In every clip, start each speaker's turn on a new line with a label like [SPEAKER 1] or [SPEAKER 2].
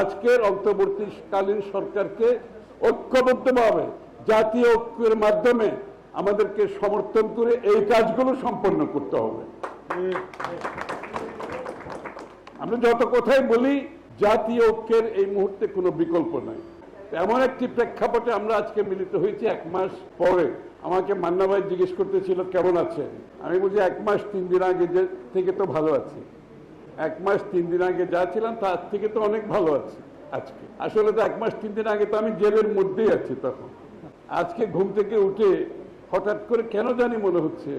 [SPEAKER 1] আজকের অন্তর্বর্তীকালীন সরকারকে ঐক্যবদ্ধভাবে, জাতীয় ঐক্যের মাধ্যমে আমাদেরকে সমর্থন করে এই কাজগুলো সম্পন্ন করতে হবে। আমরা যত কথাই বলি, জাতীয় ঐক্যের এই মুহূর্তে কোনো বিকল্প নাই। এমন একটি প্রেক্ষাপটে আমরা আজকে মিলিত হয়েছি এক মাস পরে। আমাকে মান্না ভাই জিজ্ঞেস করতেছিল, কেমন আছেন? আমি বলছি, এক মাস তিন দিন আগে থেকে তো ভালো আছি। এক মাস তিন দিন আগে যা ছিলাম, তার থেকে তো অনেক ভালো আছি আজকে। আসলে তো এক মাস তিন দিন আগে তো আমি জেলের মধ্যেই আছি তখন। আজকে ঘুম থেকে উঠে হঠাৎ করে কেন জানি মনে হচ্ছে,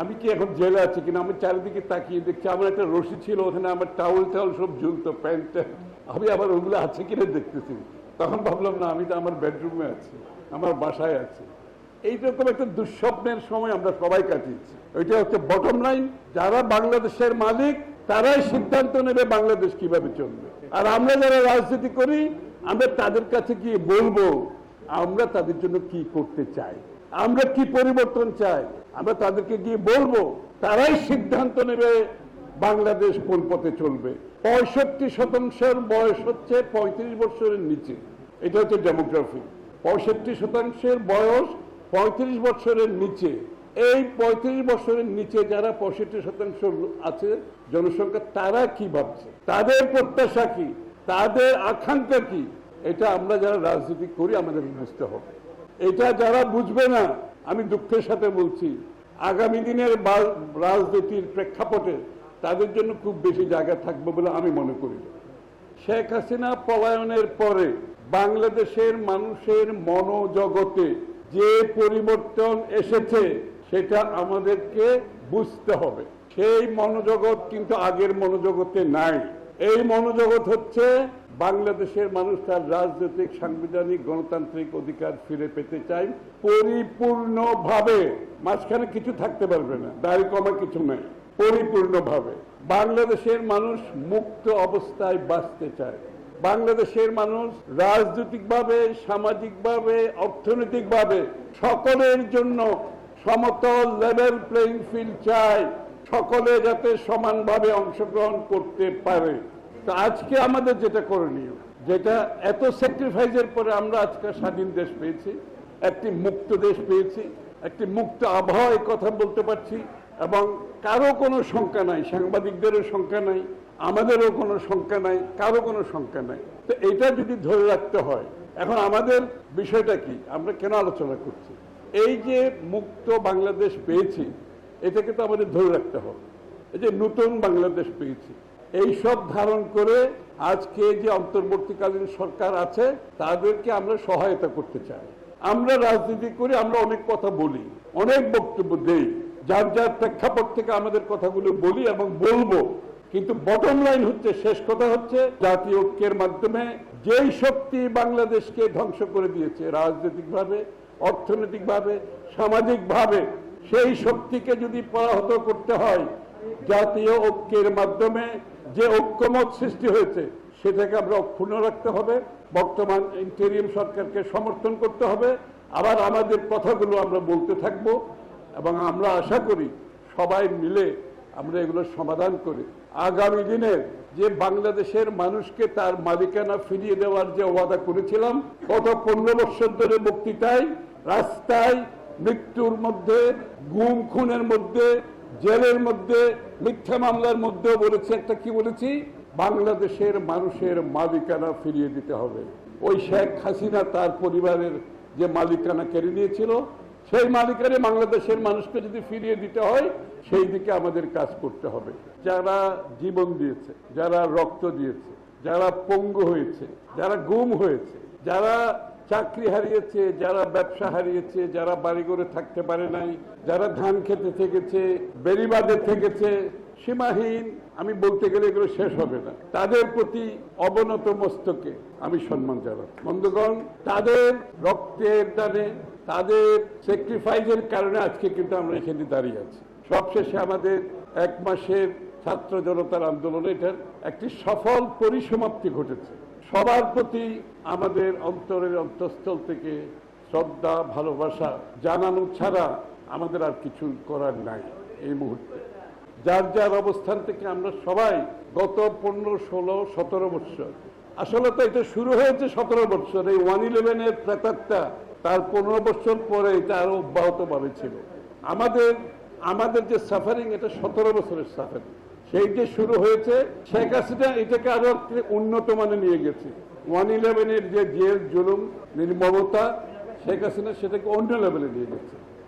[SPEAKER 1] আমি কি এখন জেলে আছি কিনা, আমি চারিদিকে তাকিয়ে দেখছি, আমার একটা রশি ছিল, ওখানে আমার টাউল টাউল সব ঝুলতো প্যান্ট ট্যান্ট আমি আবার ওগুলো আছে কিনা দেখতেছি। তখন ভাবলাম, না, আমি তো আমার বেডরুমে আছি, আমার বাসায় আছি। এইরকম একটা দুঃস্বপ্নের সময় আমরা সবাই কাটিয়েছি। ওইটা হচ্ছে বটম লাইন যারা বাংলাদেশের মালিক তারাই সিদ্ধান্ত নেবে বাংলাদেশ কীভাবে চলবে। আর আমরা যারা রাজনীতি করি, আমরা তাদের কাছে গিয়ে বলব, আমরা তাদের জন্য কি করতে চাই, আমরা কি পরিবর্তন চাই, আমরা তাদেরকে গিয়ে বলব, তারাই সিদ্ধান্ত নেবে বাংলাদেশ কোন পথে চলবে। পঁয়ষট্টি শতাংশের বয়স হচ্ছে পঁয়ত্রিশ বছরের নিচে। এটা হচ্ছে ডেমোগ্রাফি পঁয়ষট্টি শতাংশের বয়স পঁয়ত্রিশ বছরের নিচে। এই পঁয়ত্রিশ বছরের নিচে যারা পঁয়ষট্টি শতাংশ আছে জনসংখ্যা, তারা কি ভাবছে? তাদের প্রত্যাশা কি? তাদের আকাঙ্ক্ষা কি? এটা আমরা যারা রাজনীতি করি, আমাদের বুঝতে হবে। এটা যারা বুঝবে না, আমি দুঃখের সাথে বলছি, আগামী দিনের রাজনীতির প্রেক্ষাপটে তাদের জন্য খুব বেশি জায়গা থাকবে বলে আমি মনে করি শেখ হাসিনা পলায়নের পরে বাংলাদেশের মানুষের মনোজগতে যে পরিবর্তন এসেছে সেটা আমাদেরকে বুঝতে হবে। সেই মনোজগৎ কিন্তু আগের মনোজগতে নাই। এই মনোজগৎ হচ্ছে বাংলাদেশের মানুষ তার রাজনৈতিক, সাংবিধানিক, গণতান্ত্রিক অধিকার ফিরে পেতে চায় পরিপূর্ণভাবে। মাঝখানে কিছু থাকতে পারবে না, দাড়ি কমা কিছু নাই, পরিপূর্ণভাবে। বাংলাদেশের মানুষ মুক্ত অবস্থায় বাঁচতে চায়। বাংলাদেশের মানুষ রাজনৈতিকভাবে, সামাজিকভাবে, অর্থনৈতিকভাবে সকলের জন্য সমতল লেভেল প্লেইং ফিল্ড চাই। সকলে যাতে সমানভাবে অংশগ্রহণ করতে পারে। তো আজকে আমাদের যেটা করণীয়, যেটা এত স্যাক্রিফাইসের পরে আমরা আজকে স্বাধীন দেশ পেয়েছি, একটি মুক্ত দেশ পেয়েছি, একটি মুক্ত আবহাওয়ায় কথা বলতে পারছি, এবং কারও কোনো শঙ্কা নাই, সাংবাদিকদেরও শঙ্কা নাই, আমাদেরও কোনো শঙ্কা নাই, কারও কোনো শঙ্কা নাই। তো এটা যদি ধরে রাখতে হয়, এখন আমাদের বিষয়টা কি? আমরা কেন আলোচনা করছি? এই যে মুক্ত বাংলাদেশ পেয়েছি, এটাকে তো আমাদের ধরে রাখতে হবে। এই যে নতুন বাংলাদেশ পেয়েছি। এই সব ধারণ করে আজকে যে অন্তর্বর্তীকালীন সরকার আছে, তাদেরকে আমরা সহায়তা করতে চাই। আমরা রাজনীতি করি, আমরা অনেক কথা বলি, অনেক বক্তব্য দেই। যার যার প্রেক্ষাপট থেকে আমাদের কথাগুলো বলি এবং বলব। কিন্তু বটম লাইন হচ্ছে, শেষ কথা হচ্ছে, জাতীয় ঐক্যের মাধ্যমে যেই শক্তি বাংলাদেশকে ধ্বংস করে দিয়েছে রাজনৈতিকভাবে অর্থনৈতিকভাবে, সামাজিকভাবে সেই শক্তিকে যদি পরাহত করতে হয়, জাতীয় ঐক্যের মাধ্যমে যে ঐক্যমত সৃষ্টি হয়েছে, সেটাকে আমরা অক্ষুণ্ণ রাখতে হবে। বর্তমান ইন্টেরিয়াম সরকারকে সমর্থন করতে হবে। আবার আমাদের কথাগুলো আমরা বলতে থাকব এবং আমরা আশা করি সবাই মিলে আমরা এগুলো সমাধান করি। আগামী দিনের যে বাংলাদেশের মানুষকে তার মালিকানা ফিরিয়ে দেওয়ার যে ওয়াদা করেছিলাম, গত পনেরো বছর ধরে বক্তৃতায় রাস্তায় মৃত্যুর মধ্যে, গুম, খুনের মধ্যে, জেলের মধ্যে, মিথ্যা মামলার মধ্যেও বলেছি, একটা কি বলেছি? বাংলাদেশের মানুষের মালিকানা ফিরিয়ে দিতে হবে। ওই শেখ হাসিনা তার পরিবারের যে মালিকানা কেড়ে নিয়েছিল, সেই মালিকানে বাংলাদেশের মানুষকে যদি ফিরিয়ে দিতে হয়, সেই দিকে আমাদের কাজ করতে হবে। যারা জীবন দিয়েছে, যারা রক্ত দিয়েছে, যারা পঙ্গু হয়েছে, যারা গুম হয়েছে, যারা চাকরি হারিয়েছে, যারা ব্যবসা হারিয়েছে, যারা বাড়ি বাড়িঘরে থাকতে পারে নাই, যারা ধান খেতে থেকেছে বেরিবাদে থেকেছে, সীমাহীন, আমি বলতে গেলে এগুলো শেষ হবে না। তাদের প্রতি অবনত মস্তকে আমি সম্মান জানাই বন্ধুগণ, তাদের রক্তের দানে, তাদের স্যাক্রিফাইসের কারণে আজকে কিন্তু আমরা এখানে দাঁড়িয়ে আছি। সবশেষে আমাদের এক মাসের ছাত্র জনতার আন্দোলনে, এটার একটি সফল পরিসমাপ্তি ঘটেছে। সবার প্রতি আমাদের অন্তরের অন্তঃস্থল থেকে শ্রদ্ধা, ভালোবাসা জানানো ছাড়া আমাদের আর কিছু করার নাই এই মুহূর্তে। যার যার অবস্থান থেকে আমরা সবাই গত পনেরো, ষোলো, সতেরো বছর আসলে তো এটা শুরু হয়েছে সতেরো বছর এই ওয়ান ইলেভেনের প্রেতারটা তার পনেরো বছর পরে এটা আরও অব্যাহত ছিল। আমাদের আমাদের যে সাফারিং এটা সতেরো বছরের সাফারিং সেই যে শুরু হয়েছে, শেখ হাসিনা এটাকে আরও উন্নত মানে নিয়ে গেছে। ওয়ান ইলেভেনের যে জেল, জুলুম, নির্মমতা, শেখ হাসিনা সেটাকে অন্য লেভেলে নিয়ে গেছে।